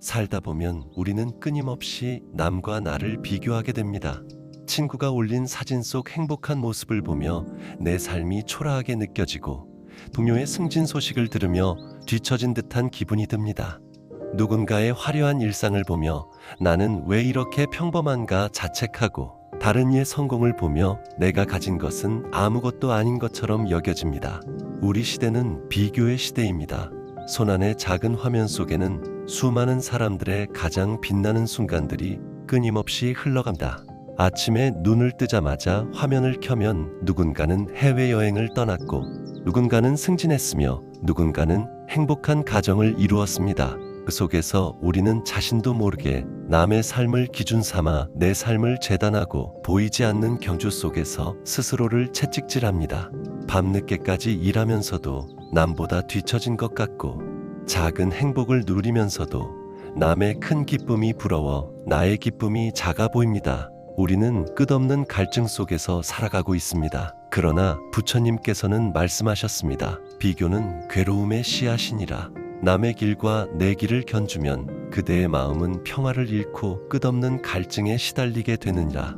살다 보면 우리는 끊임없이 남과 나를 비교하게 됩니다. 친구가 올린 사진 속 행복한 모습을 보며 내 삶이 초라하게 느껴지고 동료의 승진 소식을 들으며 뒤처진 듯한 기분이 듭니다. 누군가의 화려한 일상을 보며 나는 왜 이렇게 평범한가 자책하고 다른 이의 성공을 보며 내가 가진 것은 아무것도 아닌 것처럼 여겨집니다. 우리 시대는 비교의 시대입니다. 손안의 작은 화면 속에는 수많은 사람들의 가장 빛나는 순간들이 끊임없이 흘러간다. 아침에 눈을 뜨자마자 화면을 켜면 누군가는 해외여행을 떠났고 누군가는 승진했으며 누군가는 행복한 가정을 이루었습니다. 그 속에서 우리는 자신도 모르게 남의 삶을 기준 삼아 내 삶을 재단하고 보이지 않는 경주 속에서 스스로를 채찍질합니다. 밤늦게까지 일하면서도 남보다 뒤처진 것 같고 작은 행복을 누리면서도 남의 큰 기쁨이 부러워 나의 기쁨이 작아 보입니다. 우리는 끝없는 갈증 속에서 살아가고 있습니다. 그러나 부처님께서는 말씀하셨습니다. 비교는 괴로움의 씨앗이니라. 남의 길과 내 길을 견주면 그대의 마음은 평화를 잃고 끝없는 갈증에 시달리게 되느니라.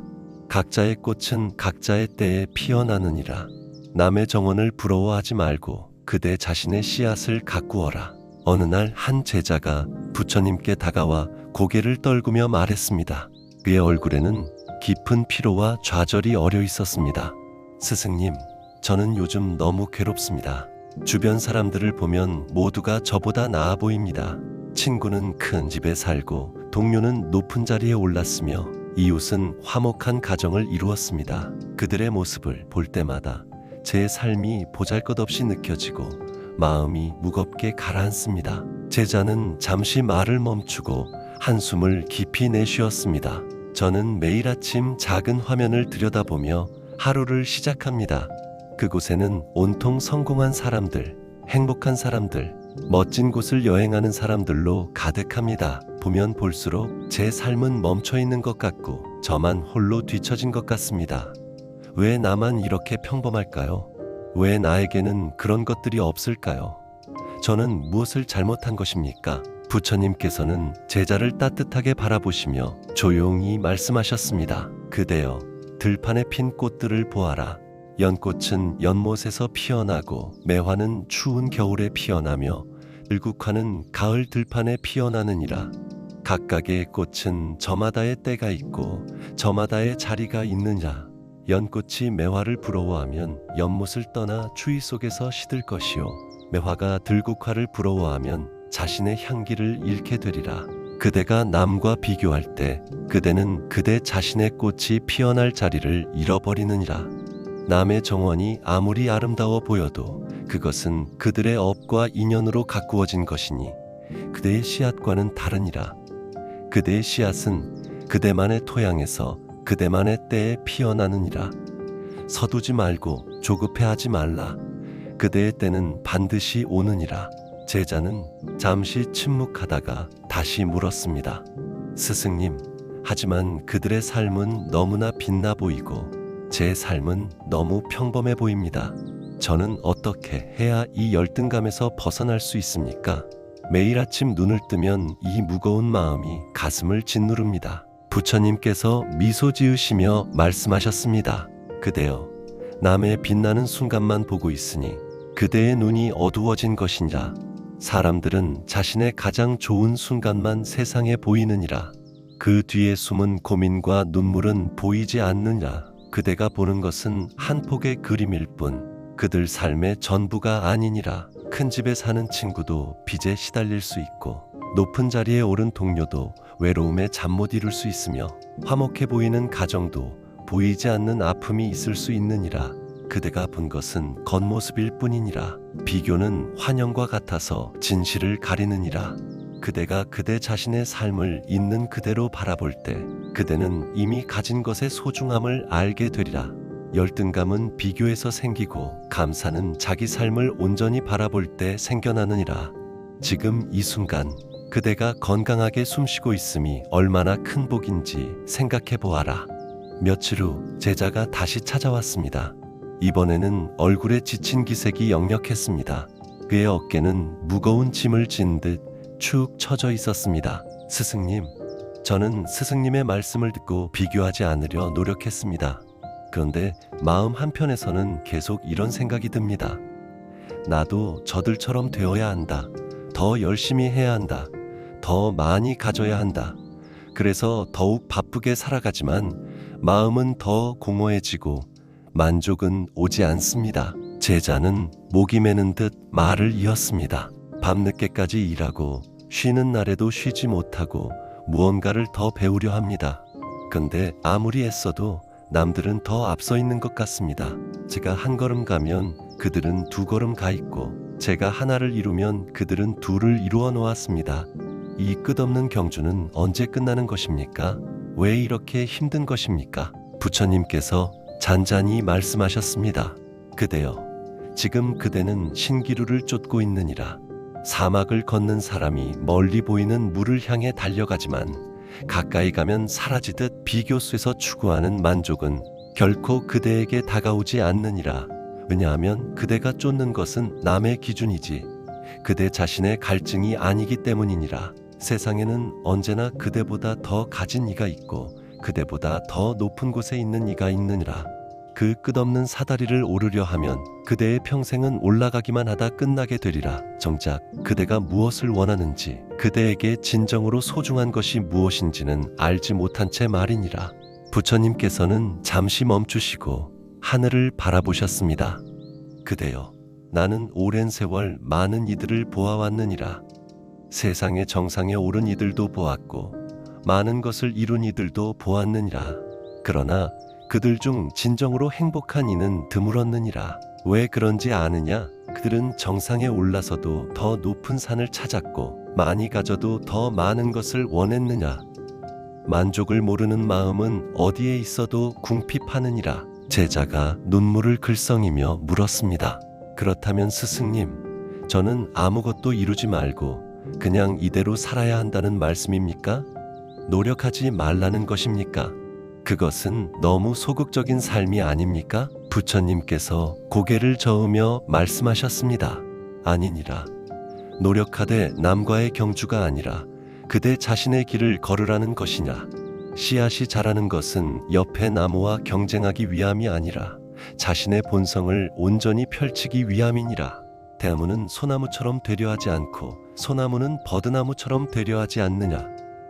각자의 꽃은 각자의 때에 피어나느니라. 남의 정원을 부러워하지 말고 그대 자신의 씨앗을 가꾸어라. 어느 날 한 제자가 부처님께 다가와 고개를 떨구며 말했습니다. 그의 얼굴에는 깊은 피로와 좌절이 어려 있었습니다. 스승님, 저는 요즘 너무 괴롭습니다. 주변 사람들을 보면 모두가 저보다 나아 보입니다. 친구는 큰 집에 살고 동료는 높은 자리에 올랐으며 이웃은 화목한 가정을 이루었습니다. 그들의 모습을 볼 때마다 제 삶이 보잘것없이 느껴지고 마음이 무겁게 가라앉습니다. 제자는 잠시 말을 멈추고 한숨을 깊이 내쉬었습니다. 저는 매일 아침 작은 화면을 들여다보며 하루를 시작합니다. 그곳에는 온통 성공한 사람들, 행복한 사람들, 멋진 곳을 여행하는 사람들로 가득합니다. 보면 볼수록 제 삶은 멈춰 있는 것 같고 저만 홀로 뒤처진 것 같습니다. 왜 나만 이렇게 평범할까요? 왜 나에게는 그런 것들이 없을까요? 저는 무엇을 잘못한 것입니까? 부처님께서는 제자를 따뜻하게 바라보시며 조용히 말씀하셨습니다. 그대여, 들판에 핀 꽃들을 보아라. 연꽃은 연못에서 피어나고 매화는 추운 겨울에 피어나며 들국화는 가을 들판에 피어나느니라. 각각의 꽃은 저마다의 때가 있고 저마다의 자리가 있느냐. 연꽃이 매화를 부러워하면 연못을 떠나 추위 속에서 시들 것이요. 매화가 들국화를 부러워하면 자신의 향기를 잃게 되리라. 그대가 남과 비교할 때 그대는 그대 자신의 꽃이 피어날 자리를 잃어버리느니라. 남의 정원이 아무리 아름다워 보여도 그것은 그들의 업과 인연으로 가꾸어진 것이니 그대의 씨앗과는 다르니라. 그대의 씨앗은 그대만의 토양에서 그대만의 때에 피어나느니라. 서두지 말고 조급해하지 말라. 그대의 때는 반드시 오느니라. 제자는 잠시 침묵하다가 다시 물었습니다. 스승님, 하지만 그들의 삶은 너무나 빛나 보이고 제 삶은 너무 평범해 보입니다. 저는 어떻게 해야 이 열등감에서 벗어날 수 있습니까? 매일 아침 눈을 뜨면 이 무거운 마음이 가슴을 짓누릅니다. 부처님께서 미소 지으시며 말씀하셨습니다. 그대여, 남의 빛나는 순간만 보고 있으니 그대의 눈이 어두워진 것이니라. 사람들은 자신의 가장 좋은 순간만 세상에 보이느니라. 그 뒤에 숨은 고민과 눈물은 보이지 않느냐. 그대가 보는 것은 한 폭의 그림일 뿐 그들 삶의 전부가 아니니라. 큰 집에 사는 친구도 빚에 시달릴 수 있고 높은 자리에 오른 동료도 외로움에 잠 못 이룰 수 있으며 화목해 보이는 가정도 보이지 않는 아픔이 있을 수 있느니라. 그대가 본 것은 겉모습일 뿐이니라. 비교는 환영과 같아서 진실을 가리느니라. 그대가 그대 자신의 삶을 있는 그대로 바라볼 때 그대는 이미 가진 것의 소중함을 알게 되리라. 열등감은 비교에서 생기고 감사는 자기 삶을 온전히 바라볼 때 생겨나느니라. 지금 이 순간 그대가 건강하게 숨쉬고 있음이 얼마나 큰 복인지 생각해 보아라. 며칠 후 제자가 다시 찾아왔습니다. 이번에는 얼굴에 지친 기색이 역력했습니다. 그의 어깨는 무거운 짐을 진 듯 축 처져 있었습니다. 스승님, 저는 스승님의 말씀을 듣고 비교하지 않으려 노력했습니다. 그런데 마음 한편에서는 계속 이런 생각이 듭니다. 나도 저들처럼 되어야 한다. 더 열심히 해야 한다. 더 많이 가져야 한다. 그래서 더욱 바쁘게 살아가지만 마음은 더 공허해지고 만족은 오지 않습니다. 제자는 목이 메는 듯 말을 이었습니다. 밤늦게까지 일하고 쉬는 날에도 쉬지 못하고 무언가를 더 배우려 합니다. 근데 아무리 애써도 남들은 더 앞서 있는 것 같습니다. 제가 한 걸음 가면 그들은 두 걸음 가 있고 제가 하나를 이루면 그들은 둘을 이루어 놓았습니다. 이 끝없는 경주는 언제 끝나는 것입니까? 왜 이렇게 힘든 것입니까? 부처님께서 잔잔히 말씀하셨습니다. 그대여, 지금 그대는 신기루를 쫓고 있느니라. 사막을 걷는 사람이 멀리 보이는 물을 향해 달려가지만 가까이 가면 사라지듯 비교수에서 추구하는 만족은 결코 그대에게 다가오지 않느니라. 왜냐하면 그대가 쫓는 것은 남의 기준이지 그대 자신의 갈증이 아니기 때문이니라. 세상에는 언제나 그대보다 더 가진 이가 있고 그대보다 더 높은 곳에 있는 이가 있느니라. 그 끝없는 사다리를 오르려 하면 그대의 평생은 올라가기만 하다 끝나게 되리라. 정작 그대가 무엇을 원하는지 그대에게 진정으로 소중한 것이 무엇인지는 알지 못한 채 말이니라. 부처님께서는 잠시 멈추시고 하늘을 바라보셨습니다. 그대여, 나는 오랜 세월 많은 이들을 보아왔느니라. 세상의 정상에 오른 이들도 보았고 많은 것을 이룬 이들도 보았느니라. 그러나 그들 중 진정으로 행복한 이는 드물었느니라. 왜 그런지 아느냐? 그들은 정상에 올라서도 더 높은 산을 찾았고 많이 가져도 더 많은 것을 원했느냐? 만족을 모르는 마음은 어디에 있어도 궁핍하느니라. 제자가 눈물을 글썽이며 물었습니다. 그렇다면 스승님, 저는 아무것도 이루지 말고 그냥 이대로 살아야 한다는 말씀입니까? 노력하지 말라는 것입니까? 그것은 너무 소극적인 삶이 아닙니까? 부처님께서 고개를 저으며 말씀하셨습니다. 아니니라. 노력하되 남과의 경주가 아니라 그대 자신의 길을 걸으라는 것이냐. 씨앗이 자라는 것은 옆의 나무와 경쟁하기 위함이 아니라 자신의 본성을 온전히 펼치기 위함이니라. 대나무는 소나무처럼 되려 하지 않고 소나무는 버드나무처럼 되려 하지 않느냐.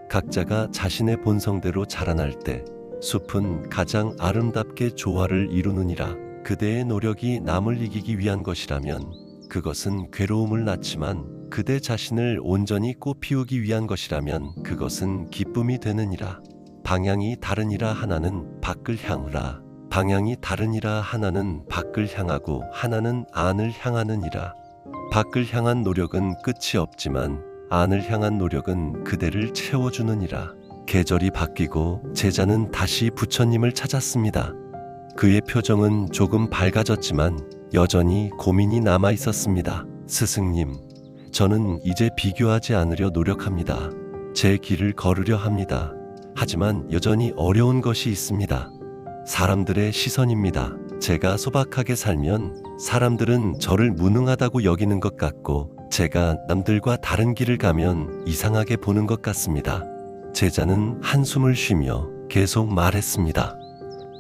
각자가 자신의 본성대로 자라날 때 숲은 가장 아름답게 조화를 이루느니라. 그대의 노력이 남을 이기기 위한 것이라면 그것은 괴로움을 낳지만 그대 자신을 온전히 꽃피우기 위한 것이라면 그것은 기쁨이 되느니라. 방향이 다르니라 하나는 밖을 향하라. 방향이 다르니라 하나는 밖을 향하고 하나는 안을 향하느니라. 밖을 향한 노력은 끝이 없지만 안을 향한 노력은 그대를 채워주느니라. 계절이 바뀌고 제자는 다시 부처님을 찾았습니다. 그의 표정은 조금 밝아졌지만 여전히 고민이 남아 있었습니다. 스승님, 저는 이제 비교하지 않으려 노력합니다. 제 길을 걸으려 합니다. 하지만 여전히 어려운 것이 있습니다. 사람들의 시선입니다. 제가 소박하게 살면 사람들은 저를 무능하다고 여기는 것 같고 제가 남들과 다른 길을 가면 이상하게 보는 것 같습니다. 제자는 한숨을 쉬며 계속 말했습니다.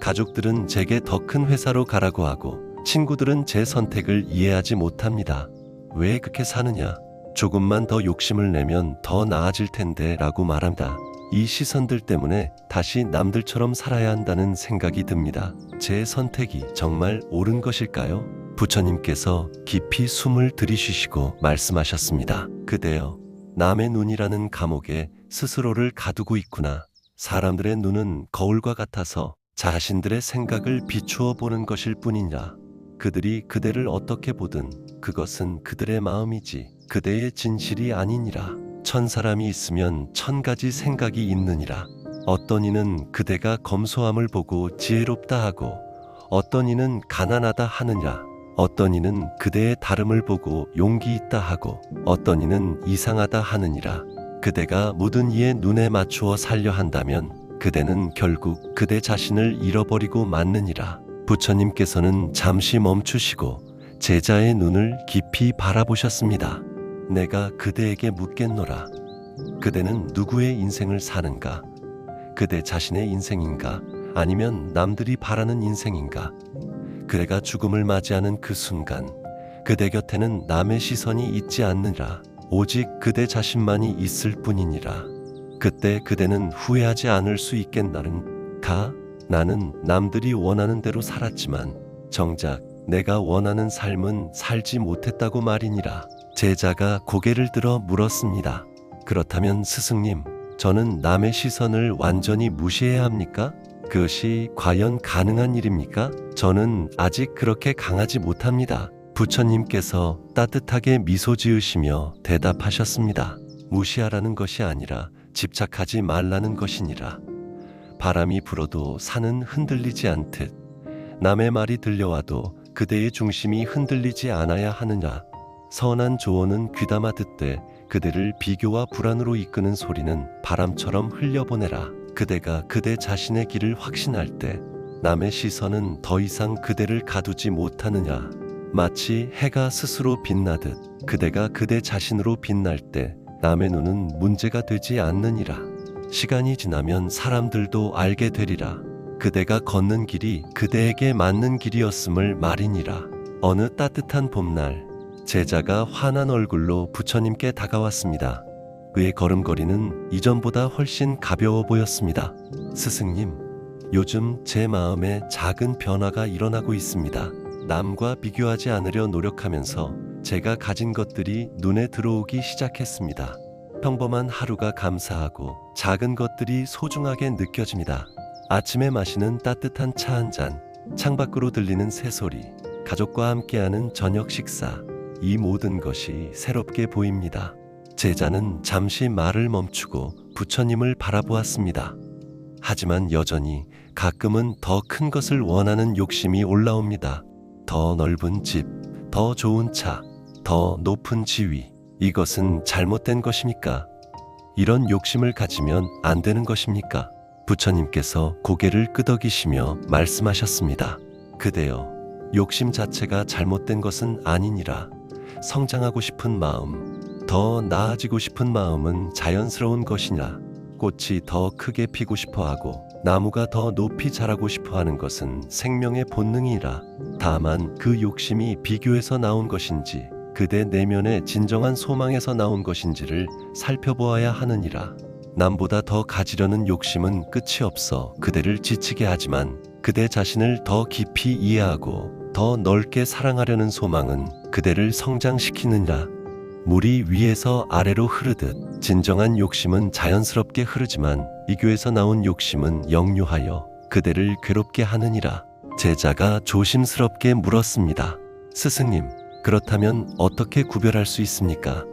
가족들은 제게 더 큰 회사로 가라고 하고 친구들은 제 선택을 이해하지 못합니다. 왜 그렇게 사느냐? 조금만 더 욕심을 내면 더 나아질 텐데 라고 말합니다. 이 시선들 때문에 다시 남들처럼 살아야 한다는 생각이 듭니다. 제 선택이 정말 옳은 것일까요? 부처님께서 깊이 숨을 들이쉬시고 말씀하셨습니다. 그대여, 남의 눈이라는 감옥에 스스로를 가두고 있구나. 사람들의 눈은 거울과 같아서 자신들의 생각을 비추어 보는 것일 뿐이냐. 그들이 그대를 어떻게 보든 그것은 그들의 마음이지 그대의 진실이 아니니라. 천 사람이 있으면 천 가지 생각이 있느니라. 어떤 이는 그대가 검소함을 보고 지혜롭다 하고 어떤 이는 가난하다 하느냐. 어떤 이는 그대의 다름을 보고 용기 있다 하고 어떤 이는 이상하다 하느니라. 그대가 모든 이의 눈에 맞추어 살려 한다면 그대는 결국 그대 자신을 잃어버리고 맞느니라. 부처님께서는 잠시 멈추시고 제자의 눈을 깊이 바라보셨습니다. 내가 그대에게 묻겠노라. 그대는 누구의 인생을 사는가? 그대 자신의 인생인가? 아니면 남들이 바라는 인생인가? 그대가 죽음을 맞이하는 그 순간, 그대 곁에는 남의 시선이 있지 않느라 오직 그대 자신만이 있을 뿐이니라. 그때 그대는 후회하지 않을 수 있겠나는가? 나는 남들이 원하는 대로 살았지만 정작 내가 원하는 삶은 살지 못했다고 말이니라. 제자가 고개를 들어 물었습니다. 그렇다면 스승님, 저는 남의 시선을 완전히 무시해야 합니까? 그것이 과연 가능한 일입니까? 저는 아직 그렇게 강하지 못합니다. 부처님께서 따뜻하게 미소 지으시며 대답하셨습니다. 무시하라는 것이 아니라 집착하지 말라는 것이니라. 바람이 불어도 산은 흔들리지 않듯 남의 말이 들려와도 그대의 중심이 흔들리지 않아야 하느냐. 선한 조언은 귀담아 듣되 그대를 비교와 불안으로 이끄는 소리는 바람처럼 흘려보내라. 그대가 그대 자신의 길을 확신할 때 남의 시선은 더 이상 그대를 가두지 못하느냐. 마치 해가 스스로 빛나듯 그대가 그대 자신으로 빛날 때 남의 눈은 문제가 되지 않느니라. 시간이 지나면 사람들도 알게 되리라. 그대가 걷는 길이 그대에게 맞는 길이었음을 말이니라. 어느 따뜻한 봄날, 제자가 환한 얼굴로 부처님께 다가왔습니다. 그의 걸음걸이는 이전보다 훨씬 가벼워 보였습니다. 스승님, 요즘 제 마음에 작은 변화가 일어나고 있습니다. 남과 비교하지 않으려 노력하면서 제가 가진 것들이 눈에 들어오기 시작했습니다. 평범한 하루가 감사하고 작은 것들이 소중하게 느껴집니다. 아침에 마시는 따뜻한 차 한 잔, 창밖으로 들리는 새소리, 가족과 함께하는 저녁 식사, 이 모든 것이 새롭게 보입니다. 제자는 잠시 말을 멈추고 부처님을 바라보았습니다. 하지만 여전히 가끔은 더 큰 것을 원하는 욕심이 올라옵니다. 더 넓은 집, 더 좋은 차, 더 높은 지위. 이것은 잘못된 것입니까? 이런 욕심을 가지면 안 되는 것입니까? 부처님께서 고개를 끄덕이시며 말씀하셨습니다. 그대여, 욕심 자체가 잘못된 것은 아니니라. 성장하고 싶은 마음, 더 나아지고 싶은 마음은 자연스러운 것이냐. 꽃이 더 크게 피고 싶어 하고 나무가 더 높이 자라고 싶어 하는 것은 생명의 본능이라. 다만 그 욕심이 비교에서 나온 것인지 그대 내면의 진정한 소망에서 나온 것인지를 살펴보아야 하느니라. 남보다 더 가지려는 욕심은 끝이 없어 그대를 지치게 하지만 그대 자신을 더 깊이 이해하고 더 넓게 사랑하려는 소망은 그대를 성장시키느니라. 물이 위에서 아래로 흐르듯 진정한 욕심은 자연스럽게 흐르지만 이교에서 나온 욕심은 역류하여 그대를 괴롭게 하느니라. 제자가 조심스럽게 물었습니다. 스승님, 그렇다면 어떻게 구별할 수 있습니까?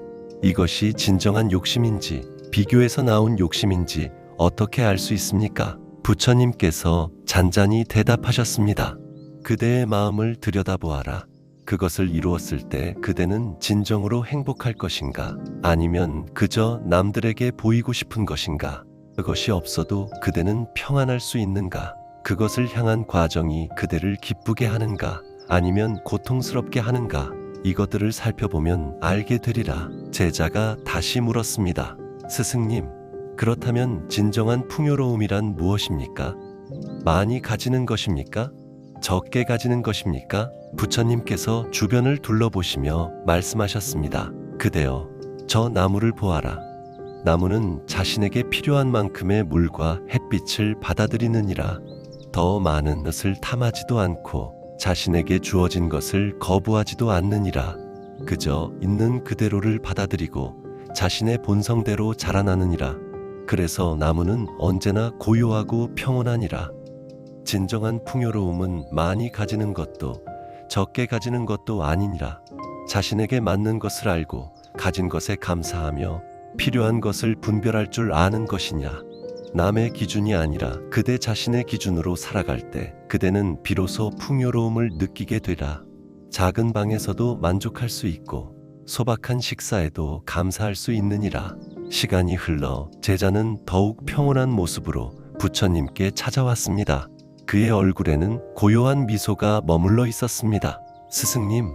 이것이 진정한 욕심인지 비교에서 나온 욕심인지 어떻게 알 수 있습니까? 부처님께서 잔잔히 대답하셨습니다. 그대의 마음을 들여다보아라. 그것을 이루었을 때 그대는 진정으로 행복할 것인가? 아니면 그저 남들에게 보이고 싶은 것인가? 그것이 없어도 그대는 평안할 수 있는가? 그것을 향한 과정이 그대를 기쁘게 하는가? 아니면 고통스럽게 하는가? 이것들을 살펴보면 알게 되리라. 제자가 다시 물었습니다. 스승님, 그렇다면 진정한 풍요로움이란 무엇입니까? 많이 가지는 것입니까? 적게 가지는 것입니까? 부처님께서 주변을 둘러보시며 말씀하셨습니다. 그대여, 저 나무를 보아라. 나무는 자신에게 필요한 만큼의 물과 햇빛을 받아들이느니라. 더 많은 것을 탐하지도 않고 자신에게 주어진 것을 거부하지도 않느니라. 그저 있는 그대로를 받아들이고 자신의 본성대로 자라나느니라. 그래서 나무는 언제나 고요하고 평온하니라. 진정한 풍요로움은 많이 가지는 것도 적게 가지는 것도 아니니라. 자신에게 맞는 것을 알고 가진 것에 감사하며 필요한 것을 분별할 줄 아는 것이냐. 남의 기준이 아니라 그대 자신의 기준으로 살아갈 때 그대는 비로소 풍요로움을 느끼게 되라. 작은 방에서도 만족할 수 있고 소박한 식사에도 감사할 수 있느니라. 시간이 흘러 제자는 더욱 평온한 모습으로 부처님께 찾아왔습니다. 그의 얼굴에는 고요한 미소가 머물러 있었습니다. 스승님,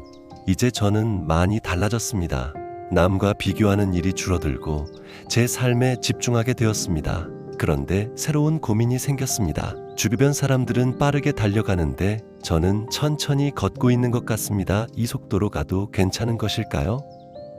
이제 저는 많이 달라졌습니다. 남과 비교하는 일이 줄어들고 제 삶에 집중하게 되었습니다. 그런데 새로운 고민이 생겼습니다. 주변 사람들은 빠르게 달려가는데 저는 천천히 걷고 있는 것 같습니다. 이 속도로 가도 괜찮은 것일까요?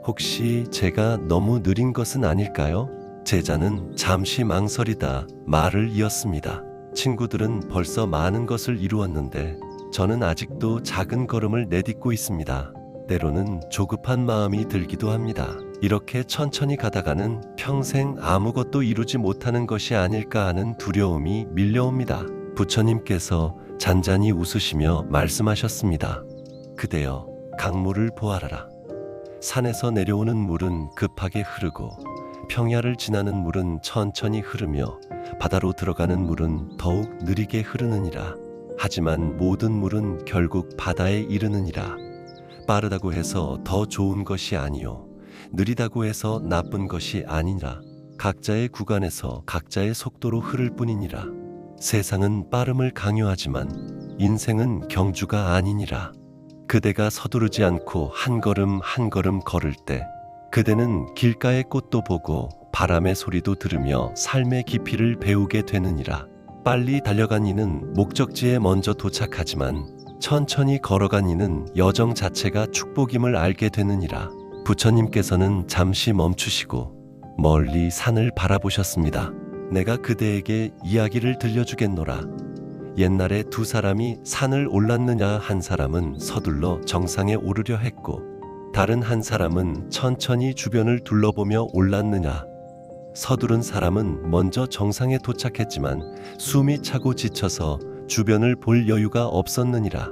혹시 제가 너무 느린 것은 아닐까요? 제자는 잠시 망설이다 말을 이었습니다. 친구들은 벌써 많은 것을 이루었는데 저는 아직도 작은 걸음을 내딛고 있습니다. 때로는 조급한 마음이 들기도 합니다. 이렇게 천천히 가다가는 평생 아무것도 이루지 못하는 것이 아닐까 하는 두려움이 밀려옵니다. 부처님께서 잔잔히 웃으시며 말씀하셨습니다. 그대여, 강물을 보아라라. 산에서 내려오는 물은 급하게 흐르고 평야를 지나는 물은 천천히 흐르며 바다로 들어가는 물은 더욱 느리게 흐르느니라. 하지만 모든 물은 결국 바다에 이르느니라. 빠르다고 해서 더 좋은 것이 아니요. 느리다고 해서 나쁜 것이 아니라 각자의 구간에서 각자의 속도로 흐를 뿐이니라. 세상은 빠름을 강요하지만 인생은 경주가 아니니라. 그대가 서두르지 않고 한 걸음 한 걸음 걸을 때 그대는 길가의 꽃도 보고 바람의 소리도 들으며 삶의 깊이를 배우게 되느니라. 빨리 달려간 이는 목적지에 먼저 도착하지만 천천히 걸어간 이는 여정 자체가 축복임을 알게 되느니라. 부처님께서는 잠시 멈추시고 멀리 산을 바라보셨습니다. 내가 그대에게 이야기를 들려주겠노라. 옛날에 두 사람이 산을 올랐느냐 한 사람은 서둘러 정상에 오르려 했고 다른 한 사람은 천천히 주변을 둘러보며 올랐느냐. 서두른 사람은 먼저 정상에 도착했지만 숨이 차고 지쳐서 주변을 볼 여유가 없었느니라.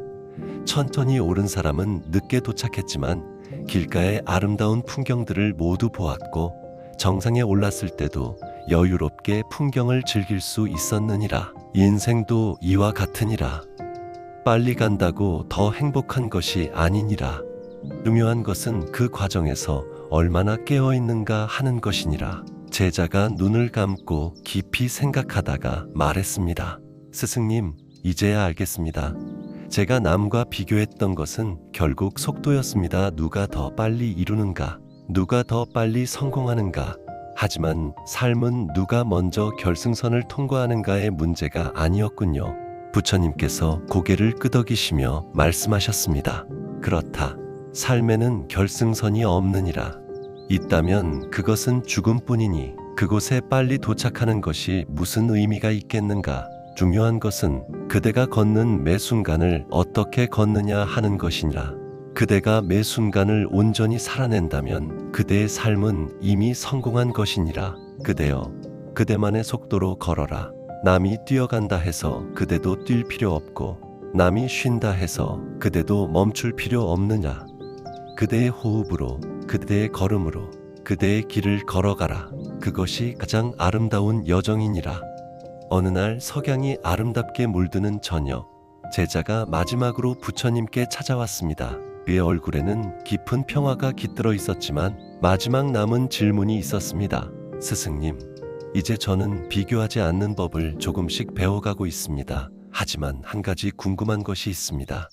천천히 오른 사람은 늦게 도착했지만 길가의 아름다운 풍경들을 모두 보았고 정상에 올랐을 때도 여유롭게 풍경을 즐길 수 있었느니라. 인생도 이와 같으니라. 빨리 간다고 더 행복한 것이 아니니라. 중요한 것은 그 과정에서 얼마나 깨어 있는가 하는 것이니라. 제자가 눈을 감고 깊이 생각하다가 말했습니다. 스승님, 이제야 알겠습니다. 제가 남과 비교했던 것은 결국 속도였습니다. 누가 더 빨리 이루는가? 누가 더 빨리 성공하는가? 하지만 삶은 누가 먼저 결승선을 통과하는가의 문제가 아니었군요. 부처님께서 고개를 끄덕이시며 말씀하셨습니다. 그렇다. 삶에는 결승선이 없느니라. 있다면 그것은 죽음뿐이니 그곳에 빨리 도착하는 것이 무슨 의미가 있겠는가? 중요한 것은 그대가 걷는 매 순간을 어떻게 걷느냐 하는 것이니라. 그대가 매 순간을 온전히 살아낸다면 그대의 삶은 이미 성공한 것이니라. 그대여, 그대만의 속도로 걸어라. 남이 뛰어간다 해서 그대도 뛸 필요 없고, 남이 쉰다 해서 그대도 멈출 필요 없느냐. 그대의 호흡으로, 그대의 걸음으로, 그대의 길을 걸어가라. 그것이 가장 아름다운 여정이니라. 어느 날 석양이 아름답게 물드는 저녁, 제자가 마지막으로 부처님께 찾아왔습니다. 그의 얼굴에는 깊은 평화가 깃들어 있었지만 마지막 남은 질문이 있었습니다. 스승님, 이제 저는 비교하지 않는 법을 조금씩 배워가고 있습니다. 하지만 한 가지 궁금한 것이 있습니다.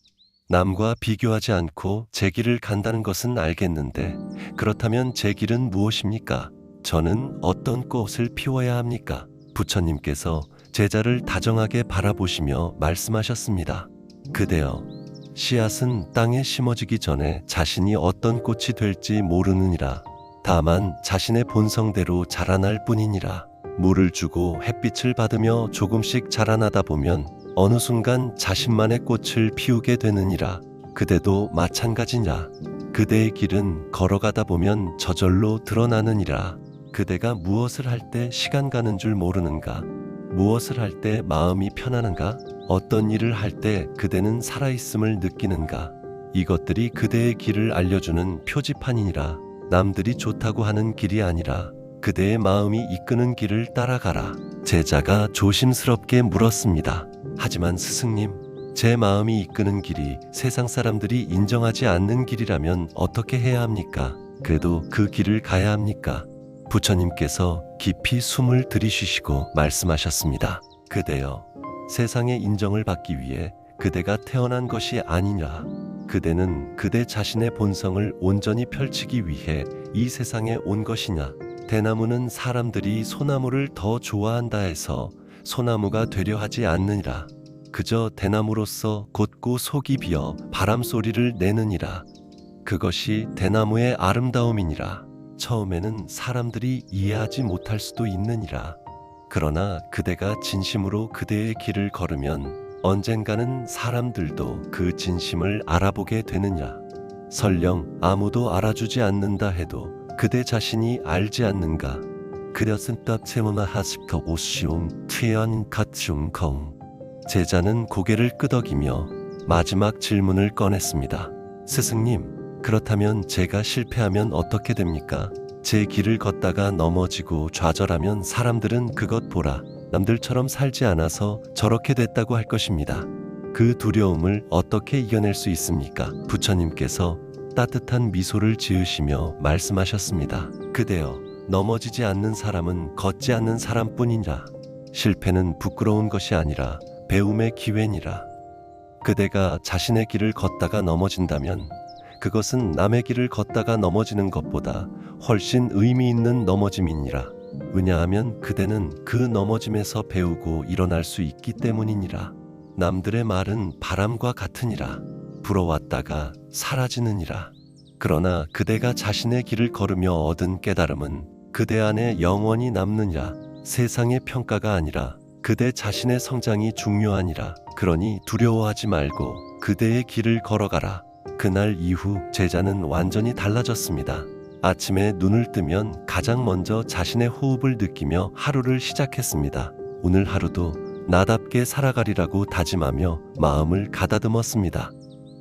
남과 비교하지 않고 제 길을 간다는 것은 알겠는데 그렇다면 제 길은 무엇입니까? 저는 어떤 꽃을 피워야 합니까? 부처님께서 제자를 다정하게 바라보시며 말씀하셨습니다. 그대여, 씨앗은 땅에 심어지기 전에 자신이 어떤 꽃이 될지 모르느니라. 다만 자신의 본성대로 자라날 뿐이니라. 물을 주고 햇빛을 받으며 조금씩 자라나다 보면 어느 순간 자신만의 꽃을 피우게 되느니라. 그대도 마찬가지냐. 그대의 길은 걸어가다 보면 저절로 드러나느니라. 그대가 무엇을 할 때 시간 가는 줄 모르는가? 무엇을 할 때 마음이 편하는가? 어떤 일을 할 때 그대는 살아있음을 느끼는가? 이것들이 그대의 길을 알려주는 표지판이니라. 남들이 좋다고 하는 길이 아니라 그대의 마음이 이끄는 길을 따라가라. 제자가 조심스럽게 물었습니다. 하지만 스승님, 제 마음이 이끄는 길이 세상 사람들이 인정하지 않는 길이라면 어떻게 해야 합니까? 그래도 그 길을 가야 합니까? 부처님께서 깊이 숨을 들이쉬시고 말씀하셨습니다. 그대여, 세상의 인정을 받기 위해 그대가 태어난 것이 아니냐. 그대는 그대 자신의 본성을 온전히 펼치기 위해 이 세상에 온 것이냐? 대나무는 사람들이 소나무를 더 좋아한다 해서 소나무가 되려 하지 않느니라. 그저 대나무로서 곧고 속이 비어 바람 소리를 내느니라. 그것이 대나무의 아름다움이니라. 처음에는 사람들이 이해하지 못할 수도 있느니라. 그러나 그대가 진심으로 그대의 길을 걸으면 언젠가는 사람들도 그 진심을 알아보게 되느냐. 설령 아무도 알아주지 않는다 해도 그대 자신이 알지 않는가. 그렸은 떡체무마 하십커 오시움 튀연 갓중콩. 제자는 고개를 끄덕이며 마지막 질문을 꺼냈습니다. 스승님, 그렇다면 제가 실패하면 어떻게 됩니까? 제 길을 걷다가 넘어지고 좌절하면 사람들은 그것 보라. 남들처럼 살지 않아서 저렇게 됐다고 할 것입니다. 그 두려움을 어떻게 이겨낼 수 있습니까? 부처님께서 따뜻한 미소를 지으시며 말씀하셨습니다. 그대여, 넘어지지 않는 사람은 걷지 않는 사람뿐이라. 실패는 부끄러운 것이 아니라 배움의 기회니라. 그대가 자신의 길을 걷다가 넘어진다면 그것은 남의 길을 걷다가 넘어지는 것보다 훨씬 의미 있는 넘어짐이니라. 왜냐하면 그대는 그 넘어짐에서 배우고 일어날 수 있기 때문이니라. 남들의 말은 바람과 같으니라. 불어왔다가 사라지느니라. 그러나 그대가 자신의 길을 걸으며 얻은 깨달음은 그대 안에 영원히 남느냐. 세상의 평가가 아니라 그대 자신의 성장이 중요하니라. 그러니 두려워하지 말고 그대의 길을 걸어가라. 그날 이후 제자는 완전히 달라졌습니다. 아침에 눈을 뜨면 가장 먼저 자신의 호흡을 느끼며 하루를 시작했습니다. 오늘 하루도 나답게 살아가리라고 다짐하며 마음을 가다듬었습니다.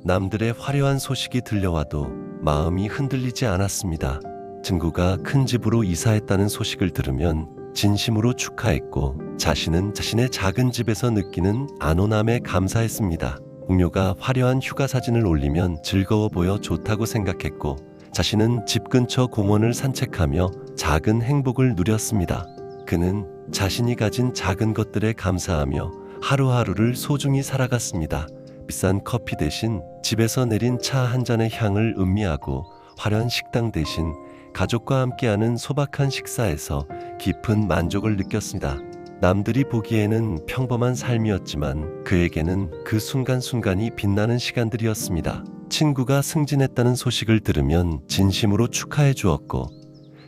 남들의 화려한 소식이 들려와도 마음이 흔들리지 않았습니다. 친구가 큰 집으로 이사했다는 소식을 들으면 진심으로 축하했고 자신은 자신의 작은 집에서 느끼는 안온함에 감사했습니다. 동료가 화려한 휴가 사진을 올리면 즐거워 보여 좋다고 생각했고 자신은 집 근처 공원을 산책하며 작은 행복을 누렸습니다. 그는 자신이 가진 작은 것들에 감사하며 하루하루를 소중히 살아갔습니다. 비싼 커피 대신 집에서 내린 차 한 잔의 향을 음미하고 화려한 식당 대신 가족과 함께하는 소박한 식사에서 깊은 만족을 느꼈습니다. 남들이 보기에는 평범한 삶이었지만 그에게는 그 순간순간이 빛나는 시간들이었습니다. 친구가 승진했다는 소식을 들으면 진심으로 축하해 주었고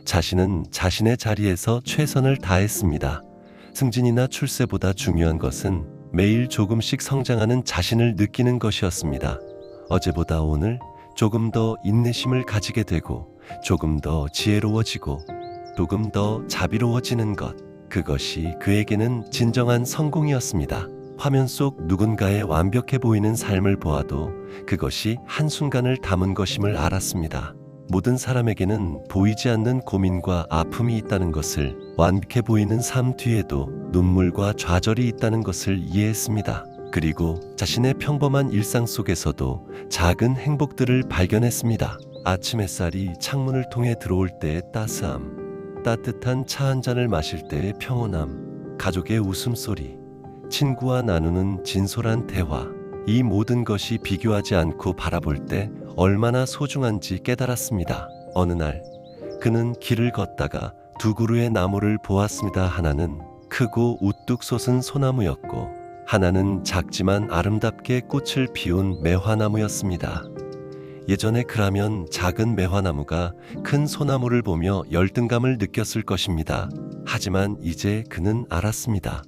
자신은 자신의 자리에서 최선을 다했습니다. 승진이나 출세보다 중요한 것은 매일 조금씩 성장하는 자신을 느끼는 것이었습니다. 어제보다 오늘 조금 더 인내심을 가지게 되고 조금 더 지혜로워지고 조금 더 자비로워지는 것. 그것이 그에게는 진정한 성공이었습니다. 화면 속 누군가의 완벽해 보이는 삶을 보아도 그것이 한순간을 담은 것임을 알았습니다. 모든 사람에게는 보이지 않는 고민과 아픔이 있다는 것을 완벽해 보이는 삶 뒤에도 눈물과 좌절이 있다는 것을 이해했습니다. 그리고 자신의 평범한 일상 속에서도 작은 행복들을 발견했습니다. 아침 햇살이 창문을 통해 들어올 때의 따스함, 따뜻한 차 한 잔을 마실 때의 평온함, 가족의 웃음소리, 친구와 나누는 진솔한 대화, 이 모든 것이 비교하지 않고 바라볼 때 얼마나 소중한지 깨달았습니다. 어느 날 그는 길을 걷다가 두 그루의 나무를 보았습니다. 하나는 크고 우뚝 솟은 소나무였고 하나는 작지만 아름답게 꽃을 피운 매화나무였습니다. 예전에 그라면 작은 매화나무가 큰 소나무를 보며 열등감을 느꼈을 것입니다. 하지만 이제 그는 알았습니다.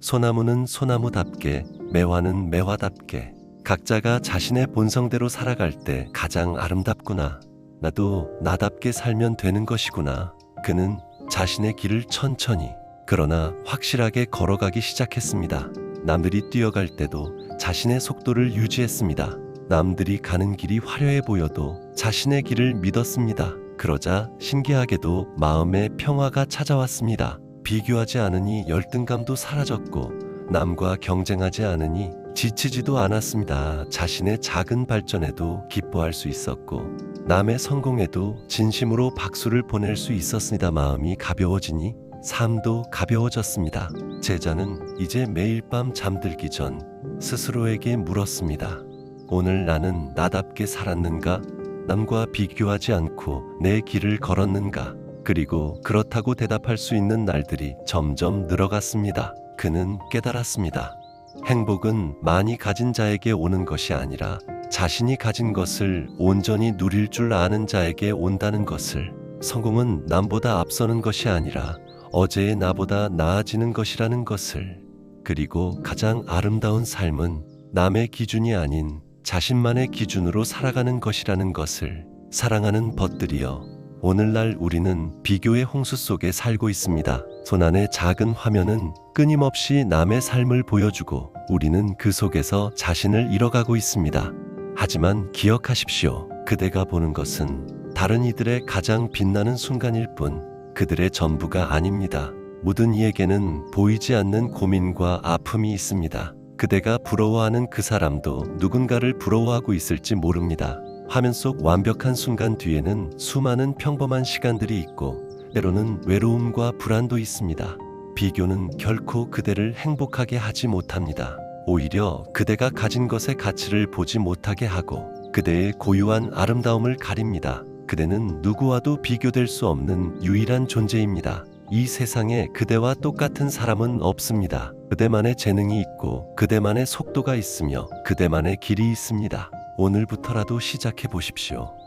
소나무는 소나무답게, 매화는 매화답게, 각자가 자신의 본성대로 살아갈 때 가장 아름답구나. 나도 나답게 살면 되는 것이구나. 그는 자신의 길을 천천히, 그러나 확실하게 걸어가기 시작했습니다. 남들이 뛰어갈 때도 자신의 속도를 유지했습니다. 남들이 가는 길이 화려해 보여도 자신의 길을 믿었습니다. 그러자 신기하게도 마음의 평화가 찾아왔습니다. 비교하지 않으니 열등감도 사라졌고 남과 경쟁하지 않으니 지치지도 않았습니다. 자신의 작은 발전에도 기뻐할 수 있었고 남의 성공에도 진심으로 박수를 보낼 수 있었습니다. 마음이 가벼워지니 삶도 가벼워졌습니다. 제자는 이제 매일 밤 잠들기 전 스스로에게 물었습니다. 오늘 나는 나답게 살았는가? 남과 비교하지 않고 내 길을 걸었는가? 그리고 그렇다고 대답할 수 있는 날들이 점점 늘어갔습니다. 그는 깨달았습니다. 행복은 많이 가진 자에게 오는 것이 아니라 자신이 가진 것을 온전히 누릴 줄 아는 자에게 온다는 것을 성공은 남보다 앞서는 것이 아니라 어제의 나보다 나아지는 것이라는 것을 그리고 가장 아름다운 삶은 남의 기준이 아닌 자신만의 기준으로 살아가는 것이라는 것을 사랑하는 벗들이여 오늘날 우리는 비교의 홍수 속에 살고 있습니다. 손안의 작은 화면은 끊임없이 남의 삶을 보여주고 우리는 그 속에서 자신을 잃어가고 있습니다. 하지만 기억하십시오. 그대가 보는 것은 다른 이들의 가장 빛나는 순간일 뿐 그들의 전부가 아닙니다. 모든 이에게는 보이지 않는 고민과 아픔이 있습니다. 그대가 부러워하는 그 사람도 누군가를 부러워하고 있을지 모릅니다. 화면 속 완벽한 순간 뒤에는 수많은 평범한 시간들이 있고 때로는 외로움과 불안도 있습니다. 비교는 결코 그대를 행복하게 하지 못합니다. 오히려 그대가 가진 것의 가치를 보지 못하게 하고 그대의 고유한 아름다움을 가립니다. 그대는 누구와도 비교될 수 없는 유일한 존재입니다. 이 세상에 그대와 똑같은 사람은 없습니다. 그대만의 재능이 있고 그대만의 속도가 있으며 그대만의 길이 있습니다. 오늘부터라도 시작해 보십시오.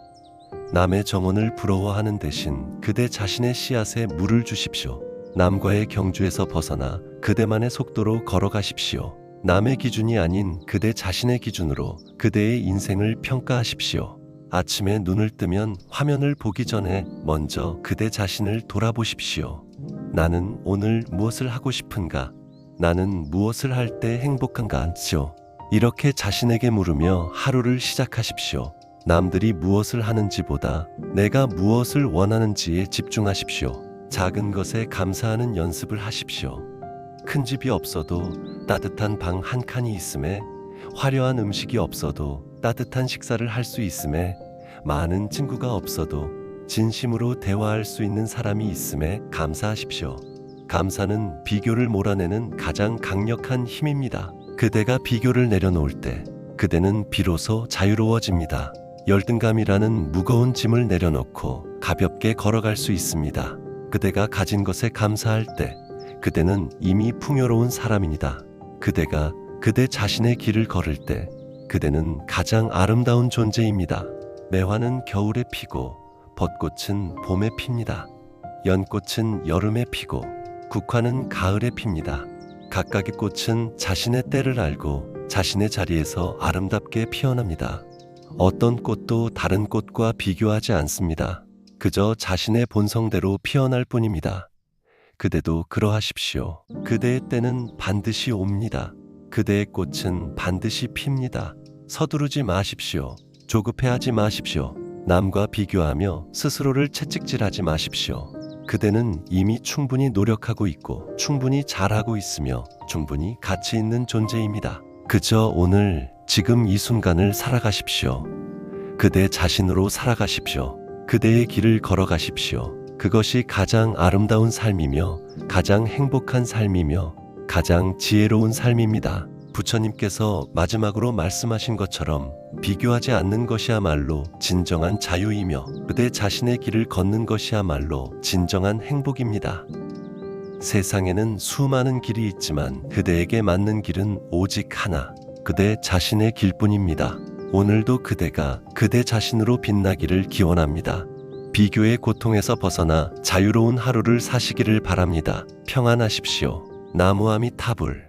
남의 정원을 부러워하는 대신 그대 자신의 씨앗에 물을 주십시오. 남과의 경주에서 벗어나 그대만의 속도로 걸어가십시오. 남의 기준이 아닌 그대 자신의 기준으로 그대의 인생을 평가하십시오. 아침에 눈을 뜨면 화면을 보기 전에 먼저 그대 자신을 돌아보십시오. 나는 오늘 무엇을 하고 싶은가? 나는 무엇을 할 때 행복한가 않죠? 이렇게 자신에게 물으며 하루를 시작하십시오. 남들이 무엇을 하는지보다 내가 무엇을 원하는지에 집중하십시오. 작은 것에 감사하는 연습을 하십시오. 큰 집이 없어도 따뜻한 방 한 칸이 있음에 화려한 음식이 없어도 따뜻한 식사를 할 수 있음에 많은 친구가 없어도 진심으로 대화할 수 있는 사람이 있음에 감사하십시오. 감사는 비교를 몰아내는 가장 강력한 힘입니다. 그대가 비교를 내려놓을 때 그대는 비로소 자유로워집니다. 열등감이라는 무거운 짐을 내려놓고 가볍게 걸어갈 수 있습니다. 그대가 가진 것에 감사할 때 그대는 이미 풍요로운 사람입니다. 그대가 그대 자신의 길을 걸을 때 그대는 가장 아름다운 존재입니다. 매화는 겨울에 피고 벚꽃은 봄에 핍니다. 연꽃은 여름에 피고 국화는 가을에 핍니다. 각각의 꽃은 자신의 때를 알고 자신의 자리에서 아름답게 피어납니다. 어떤 꽃도 다른 꽃과 비교하지 않습니다. 그저 자신의 본성대로 피어날 뿐입니다. 그대도 그러하십시오. 그대의 때는 반드시 옵니다. 그대의 꽃은 반드시 핍니다. 서두르지 마십시오. 조급해하지 마십시오. 남과 비교하며 스스로를 채찍질하지 마십시오. 그대는 이미 충분히 노력하고 있고 충분히 잘하고 있으며 충분히 가치 있는 존재입니다. 그저 오늘 지금 이 순간을 살아가십시오. 그대 자신으로 살아가십시오. 그대의 길을 걸어가십시오. 그것이 가장 아름다운 삶이며 가장 행복한 삶이며 가장 지혜로운 삶입니다. 부처님께서 마지막으로 말씀하신 것처럼 비교하지 않는 것이야말로 진정한 자유이며 그대 자신의 길을 걷는 것이야말로 진정한 행복입니다. 세상에는 수많은 길이 있지만 그대에게 맞는 길은 오직 하나, 그대 자신의 길뿐입니다. 오늘도 그대가 그대 자신으로 빛나기를 기원합니다. 비교의 고통에서 벗어나 자유로운 하루를 사시기를 바랍니다. 평안하십시오. 나무아미 타불